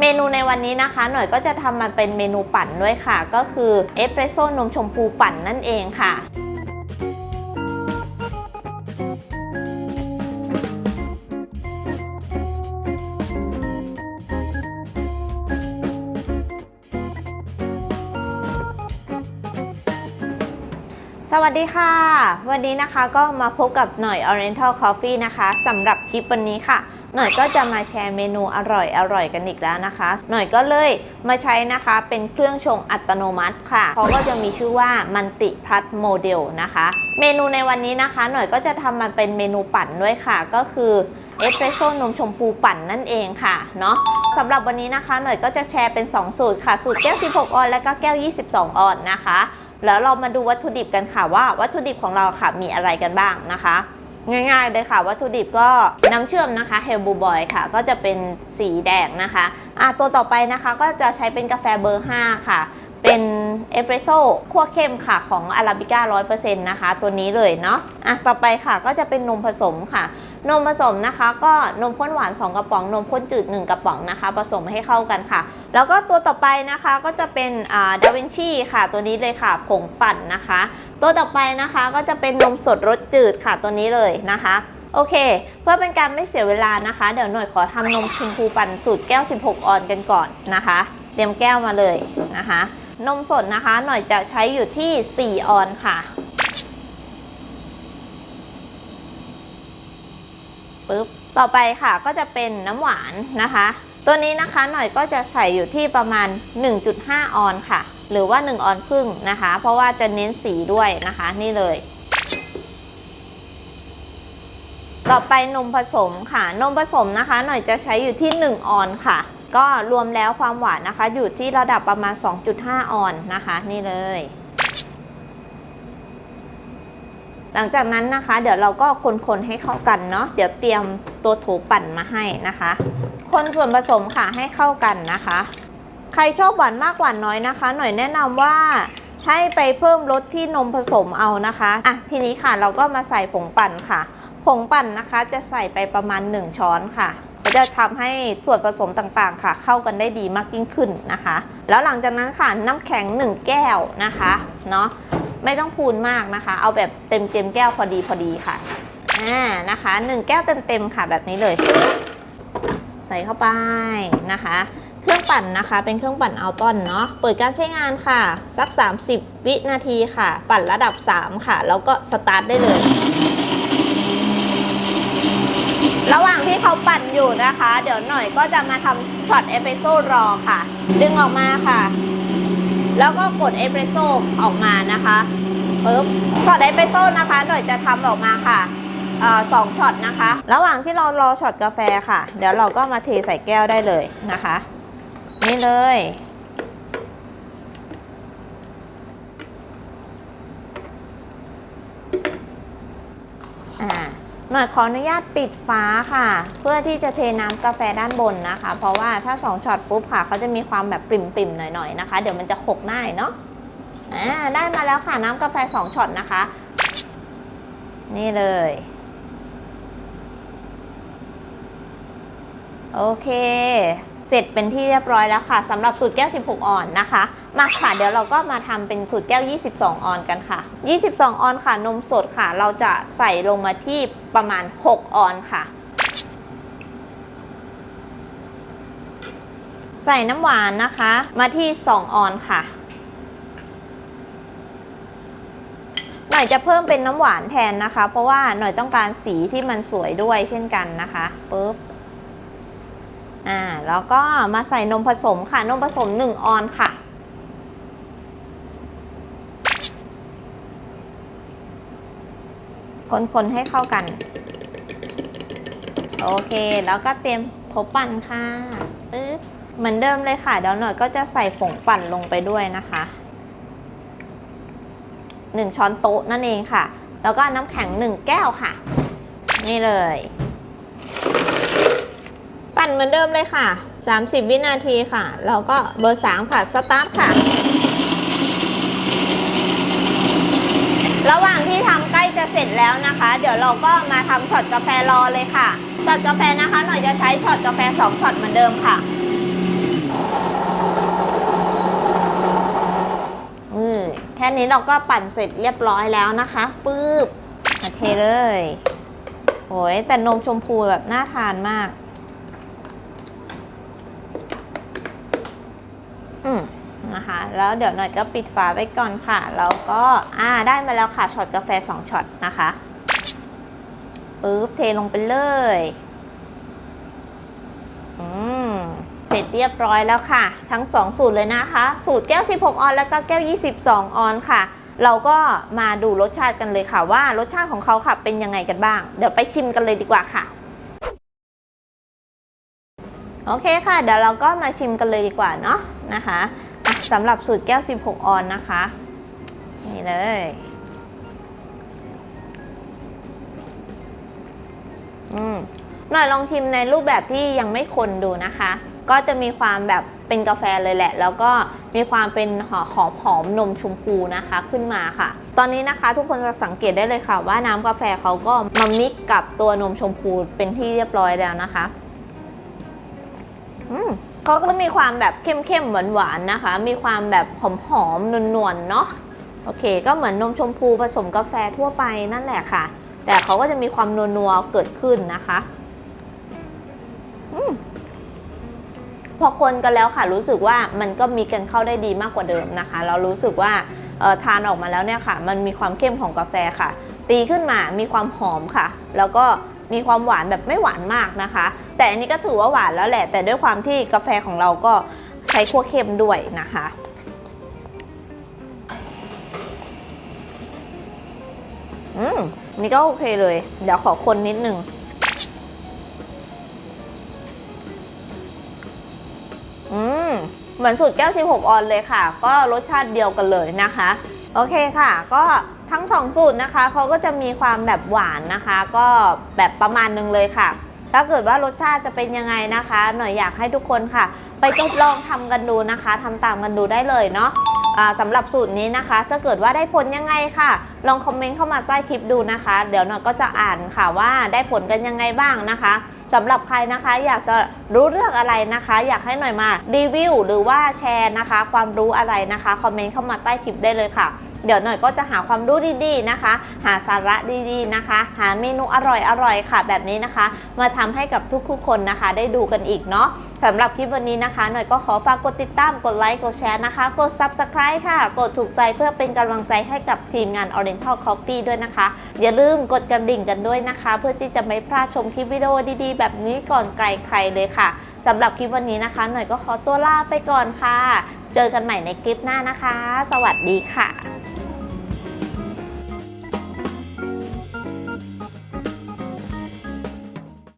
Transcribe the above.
เมนูในวันนี้นะคะ หน่อยก็จะทำมันเป็นเมนูปั่นด้วยค่ะ ก็คือเอสเปรสโซ่นมชมพูปั่นนั่นเองค่ะสวัสดีค่ะ วันนี้นะคะก็มาพบกับหน่อย Oriental Coffee นะคะสำหรับคลิปวันนี้ค่ะ หน่อยก็จะมาแชร์เมนูอร่อยอร่อยกันอีกแล้วนะคะ หน่อยก็เลยมาใช้นะคะเป็นเครื่องชงอัตโนมัติค่ะเขาก็จะมีชื่อว่ามันติพัทโมเดลนะคะ เมนูในวันนี้นะคะ หน่อยก็จะทำมันเป็นเมนูปั่นด้วยค่ะ ก็คือเอสเปรสโซ่นมชมพูปั่นนั่นเองค่ะเนาะสำหรับวันนี้นะคะ หน่อยก็จะแชร์เป็น 2 สูตรค่ะ สูตรแก้ว 16 ออนและก็แก้ว 22 ออนนะคะ แล้วเรามาดูวัตถุดิบกันค่ะว่าวัตถุดิบของเราค่ะมีอะไรกันบ้างนะคะ ง่าย ๆ เลยค่ะ วัตถุดิบก็น้ำเชื่อมนะคะเฮลบูบอยค่ะ ก็จะเป็นสีแดงนะคะอะตัวต่อไปนะคะก็จะใช้เป็นกาแฟเบอร์ 5 ค่ะ เป็นเอสเปรสโซ่ขั่วเข้มค่ะของอาราบิก้า100%นะคะ ตัวนี้เลยเนาะอะต่อไปค่ะก็จะเป็นนมผสมค่ะ นมผสมนะคะ ก็นมข้นหวาน 2 กระป๋อง นมข้นจืด 1 กระป๋องนะคะ ผสมให้เข้ากันค่ะ แล้วก็ตัวต่อไปนะคะก็จะเป็นดาวินชีค่ะ ตัวนี้เลยค่ะผงปั่นนะคะ ตัวต่อไปนะคะก็จะเป็นนมสดรสจืดค่ะตัวนี้เลยนะคะโอเค เพื่อเป็นการไม่เสียเวลานะคะ เดี๋ยวหน่อยขอทำนมชมพูปั่นสูตรแก้ว 16 ออนกันก่อนนะคะ เตรียมแก้วมาเลยนะคะ นมสดนะคะ หน่อยจะใช้อยู่ที่ 4 ออนค่ะ ปึ๊บ ต่อไปค่ะก็จะเป็นน้ำหวานนะคะ ตัวนี้นะคะหน่อยก็จะใส่อยู่ที่ประมาณ 1.5 ออนค่ะ หรือว่า 1 ออนครึ่งนะคะ เพราะว่าจะเน้นสีด้วยนะคะนี่เลย ต่อไปนมผสมค่ะ นมผสมนะคะ หน่อยจะใช้อยู่ที่ 1 ออนค่ะ ก็รวมแล้วความหวานนะคะ อยู่ที่ระดับประมาณ 2.5 ออนนะคะ นี่เลย หลังจากนั้นนะคะ เดี๋ยวเราก็คนๆให้เข้ากันเนาะเดี๋ยวเตรียมตัวถูปั่นมาให้นะคะ คนส่วนผสมค่ะให้เข้ากันนะคะ ใครชอบหวานมากหวานน้อยนะคะ หน่อยแนะนำว่าให้ไปเพิ่มรสที่นมผสมเอานะคะอะทีนี้ค่ะเราก็มาใส่ผงปั่นค่ะ ผงปั่นนะคะจะใส่ไปประมาณ 1 ช้อนค่ะก็จะทำให้ส่วนผสมต่างๆค่ะ เข้ากันได้ดีมากยิ่งขึ้นนะคะ แล้วหลังจากนั้นค่ะน้ำแข็ง 1 แก้วนะคะเนาะ ไม่ต้องพูนมากนะคะ เอาแบบเต็มเต็มแก้วพอดีพอดีค่ะอ่านะคะ1แก้วเต็มเต็มค่ะแบบนี้เลย ใส่เข้าไปนะคะ เครื่องปั่นนะคะ เป็นเครื่องปั่นอัลตอนเนาะเปิดการใช้งานค่ะ สัก 30 วินาทีค่ะ ปั่นระดับ 3 ค่ะ แล้วก็สตาร์ทได้เลยระหว่างที่เขาปั่นอยู่นะคะ เดี๋ยวหน่อยก็จะมาทำช็อตเอสเปรสโซ่รอค่ะ ดึงออกมาค่ะ แล้วก็กดเอสเปรสโซ่ออกมานะคะปึ๊บช็อตเอสเปรสโซ่นะคะหน่อยจะทำออกมาค่ะออสองช็อตนะคะ ระหว่างที่เรารอช็อตกาแฟค่ะ เดี๋ยวเราก็มาเทใส่แก้วได้เลยนะคะ นี่เลย อ่า หน่อยขออนุญาตปิดฟ้าค่ะ เพื่อที่จะเทน้ำกาแฟด้านบนนะคะ เพราะว่าถ้า 2ช็อตปุ๊บค่ะเขาจะมีความแบบปริ่มๆหน่อยๆนะคะ เดี๋ยวมันจะหกง่ายเนาะอ่าได้มาแล้วค่ะน้ำกาแฟ 2ช็อตนะคะ นี่เลย โอเค เสร็จเป็นที่เรียบร้อยแล้วค่ะสำหรับสูตรแก้ว 16 ออนนะคะ มาค่ะเดี๋ยวเราก็มาทำเป็นสูตรแก้ว 22 ออนกันค่ะ 22 ออนค่ะนมสดค่ะ เราจะใส่ลงมาที่ประมาณ 6 ออนค่ะ ใส่น้ำหวานนะคะ มาที่ 2 ออนค่ะหน่อยจะเพิ่มเป็นน้ำหวานแทนนะคะ เพราะว่าหน่อยต้องการสีที่มันสวยด้วยเช่นกันนะคะปุ๊บ อ่าแล้วก็มาใส่นมผสมค่ะ นมผสม 1 ออนค่ะ คนๆให้เข้ากัน โอเค แล้วก็เตรียมโทปั่นค่ะปึ๊บเหมือนเดิมเลยค่ะเดี๋ยวหน่อยก็จะใส่ผงปั่นลงไปด้วยนะคะ 1 ช้อนโต๊ะนั่นเองค่ะ แล้วก็น้ำแข็ง 1 แก้วค่ะ นี่เลย ปั่นเหมือนเดิมเลยค่ะ 30 วินาทีค่ะ แล้วก็เบอร์ 3 ค่ะ สตาร์ทค่ะ ระหว่างที่ทำใกล้จะเสร็จแล้วนะคะ เดี๋ยวเราก็มาทำช็อตกาแฟรอเลยค่ะ ช็อตกาแฟนะคะ หน่อยจะใช้ช็อตกาแฟ 2ช็อตเหมือนเดิมค่ะ อืมแค่นี้เราก็ปั่นเสร็จเรียบร้อยแล้วนะคะปื๊บมาเทเลยโอ้ยแต่นมชมพูแบบน่าทานมาก แล้วเดี๋ยวหน่อยก็ปิดฝาไว้ก่อนค่ะ แล้วก็อ่าได้มาแล้วค่ะช็อตกาแฟ 2ช็อตนะคะปึ๊บเทลงไปเลยอืมเสร็จเรียบร้อยแล้วค่ะ ทั้ง 2 สูตรเลยนะคะ สูตรแก้ว 16 ออนแล้วก็แก้ว 22 ออนค่ะ เราก็มาดูรสชาติกันเลยค่ะว่ารสชาติของเขาค่ะเป็นยังไงกันบ้าง เดี๋ยวไปชิมกันเลยดีกว่าค่ะโอเคค่ะ เดี๋ยวเราก็มาชิมกันเลยดีกว่าเนาะ นะคะะสำหรับสูตรแก้ว 16 ออนนะคะ นี่เลย อืมหน่อยลองชิมในรูปแบบที่ยังไม่คนดูนะคะ ก็จะมีความแบบเป็นกาแฟเลยแหละ แล้วก็มีความเป็นหอหอมหอมนมชมพูนะคะขึ้นมาค่ะ ตอนนี้นะคะทุกคนจะสังเกตได้เลยค่ะ ว่าน้ำกาแฟเขาก็มามิกกับตัวนมชมพูเป็นที่เรียบร้อยแล้วนะคะ อืม เขาก็มีความแบบเข้มๆหวานๆนะคะ มีความแบบหอมๆนวลๆเนาะโอเค ก็เหมือนนมชมพูผสมกาแฟทั่วไปนั่นแหละค่ะ แต่เขาก็จะมีความนัวๆเกิดขึ้นนะคะอพอคนกันแล้วค่ะ รู้สึกว่ามันก็มีกันเข้าได้ดีมากกว่าเดิมนะคะ เรารู้สึกว่าทานออกมาแล้วเนี่ยค่ะ มันมีความเข้มของกาแฟค่ะ ตีขึ้นมามีความหอมค่ะ แล้วก็ มีความหวานแบบไม่หวานมากนะคะ แต่อันนี้ก็ถือว่าหวานแล้วแหละ แต่ด้วยความที่กาแฟของเราก็ใช้คั่วเข้มด้วยนะคะอืมนี่ก็โอเคเลย เดี๋ยวขอคนนิดนึงอืมเหมือนสูตรแก้ว 16 ออนเลยค่ะ ก็รสชาติเดียวกันเลยนะคะ โอเคค่ะ ก็ ทั้งสองสูตรนะคะเขาก็จะมีความแบบหวานนะคะ ก็แบบประมาณนึงเลยค่ะ ถ้าเกิดว่ารสชาติจะเป็นยังไงนะคะ หน่อยอยากให้ทุกคนค่ะ ไปทดลองทำกันดูนะคะทำตามกันดูได้เลยเนาะสำหรับสูตรนี้นะคะ ถ้าเกิดว่าได้ผลยังไงค่ะ ลองคอมเมนต์เข้ามาใต้คลิปดูนะคะ เดี๋ยวหน่อยก็จะอ่านค่ะว่าได้ผลกันยังไงบ้างนะคะสำหรับใครนะคะอยากจะรู้เรื่องอะไรนะคะ อยากให้หน่อยมารีวิวหรือว่าแชร์นะคะ ความรู้อะไรนะคะคอมเมนต์เข้ามาใต้คลิปได้เลยค่ะ เดี๋ยวหน่อยก็จะหาความรู้ดีๆนะคะ หาสาระดีๆนะคะ หาเมนูอร่อยๆค่ะ แบบนี้นะคะ มาทำให้กับทุกๆคนนะคะ ได้ดูกันอีกเนาะสำหรับคลิปวันนี้นะคะ หน่อยก็ขอฝากกดติดตาม กดไลค์ กดแชร์นะคะ กด Subscribe ค่ะ กดถูกใจเพื่อเป็นกำลังใจให้กับทีมงาน Oriental Coffee ด้วยนะคะ อย่าลืมกดกระดิ่งกันด้วยนะคะ เพื่อที่จะไม่พลาดชมคลิปวิดีโอดีๆ แบบนี้ก่อนไกลใครเลยค่ะสำหรับคลิปวันนี้นะคะ หน่อยก็ขอตัวลาไปก่อนค่ะ เจอกันใหม่ในคลิปหน้านะคะ สวัสดีค่ะ